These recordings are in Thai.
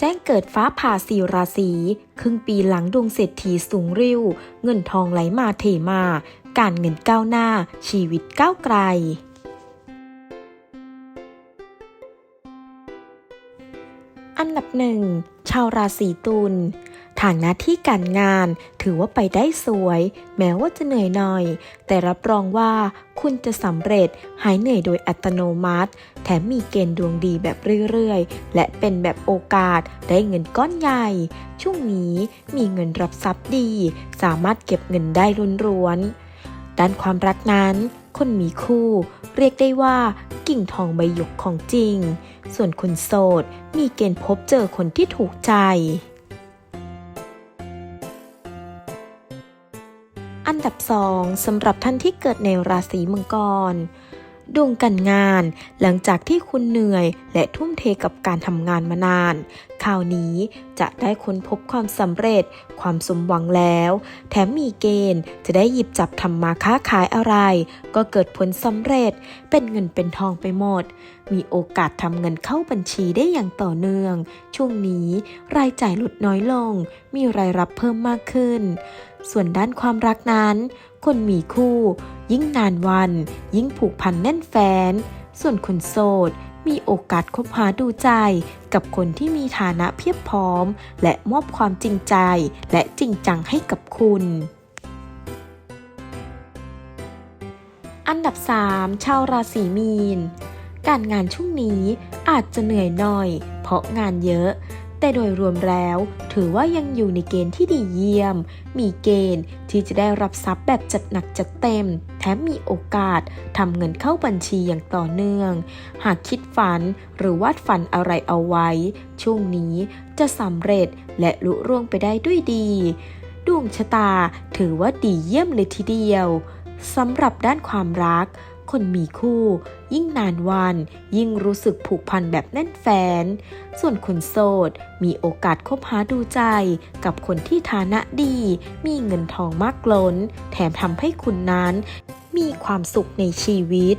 แจ้งเกิดฟ้าผ่าสีราศีครึ่งปีหลังดวงเศรษฐีสูงริ้ว เงินทองไหลมาเทมา การเงินก้าวหน้า ชีวิตก้าวไกล อันดับหนึ่งชาวราศีตุล ทางหน้าที่การงาน ถือว่าไปได้สวย แม้ว่าจะเหนื่อยหน่อย แต่รับรองว่าคุณจะสำเร็จหายเหนื่อยโดยอัตโนมัติ แถมมีเกณฑ์ดวงดีแบบเรื่อยๆ และเป็นแบบโอกาสได้เงินก้อนใหญ่ ช่วงนี้มีเงินรับทรัพย์ดี สามารถเก็บเงินได้ล้วนๆด้านความรักนั้น คนมีคู่ เรียกได้ว่ากิ่งทองใบหยกของจริง ส่วนคนโสด มีเกณฑ์พบเจอคนที่ถูกใจ นดับสองสำหรับท่านที่เกิดในราศีมังกร ดวงการงานหลังจากที่คุณเหนื่อยและทุ่มเทกับการทำงานมานาน คราวนี้จะได้ค้นพบความสำเร็จ ความสมหวังแล้ว แถมมีเกณฑ์จะได้หยิบจับทำมาค้าขายอะไร ก็เกิดผลสำเร็จ เป็นเงินเป็นทองไปหมด มีโอกาสทำเงินเข้าบัญชีได้อย่างต่อเนื่อง ช่วงนี้รายจ่ายลดน้อยลง มีรายรับเพิ่มมากขึ้น ส่วนด้านความรักนั้น คนมีคู่ ยิ่งนานวัน ยิ่งผูกพันแน่นแฟน ส่วนคนโสด มีโอกาสคบหาดูใจ กับคนที่มีฐานะเพียบพร้อม และมอบความจริงใจ และจริงจังให้กับคุณ อันดับ 3 ชาวราศีมีน การงานช่วงนี้อาจจะเหนื่อยหน่อย เพราะงานเยอะ แต่โดยรวมแล้ว ถือว่ายังอยู่ในเกณฑ์ที่ดีเยี่ยม มีเกณฑ์ที่จะได้รับทรัพย์แบบจัดหนักจัดเต็ม แถมมีโอกาสทำเงินเข้าบัญชีอย่างต่อเนื่อง หากคิดฝันหรือวาดฝันอะไรเอาไว้ ช่วงนี้จะสำเร็จและลุร่วงไปได้ด้วยดี ดวงชะตาถือว่าดีเยี่ยมเลยทีเดียวสำหรับด้านความรัก คนมีคู่ ยิ่งนานวัน ยิ่งรู้สึกผูกพันแบบแน่นแฟน ส่วนคนโสด มีโอกาสคบหาดูใจ กับคนที่ฐานะดี มีเงินทองมากล้น แถมทำให้คุณนั้น มีความสุขในชีวิต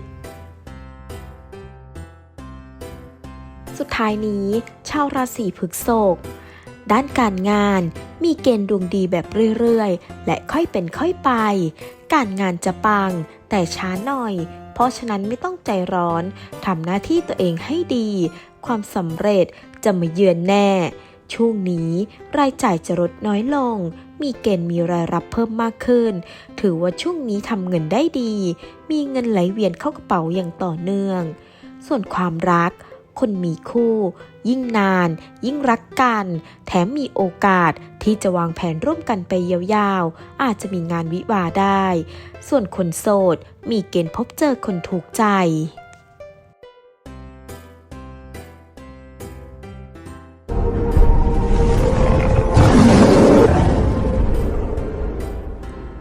สุดท้ายนี้ ชาวราศีพฤษภด้านการงานมีเกณฑ์ดวงดีแบบเรื่อย ๆ และค่อยเป็นค่อยไป การงานจะปัง แต่ช้าหน่อย เพราะฉะนั้นไม่ต้องใจร้อนทำหน้าที่ตัวเองให้ดี ความสำเร็จจะมาเยือนแน่ ช่วงนี้รายจ่ายจะลดน้อยลง มีเกณฑ์มีรายรับเพิ่มมากขึ้น ถือว่าช่วงนี้ทำเงินได้ดี มีเงินไหลเวียนเข้ากระเป๋าอย่างต่อเนื่อง ส่วนความรัก คนมีคู่ ยิ่งนาน ยิ่งรักกัน แถมมีโอกาสที่จะวางแผนร่วมกันไปยาวๆ อาจจะมีงานวิวาได้ ส่วนคนโสด มีเกณฑ์พบเจอคนถูกใจ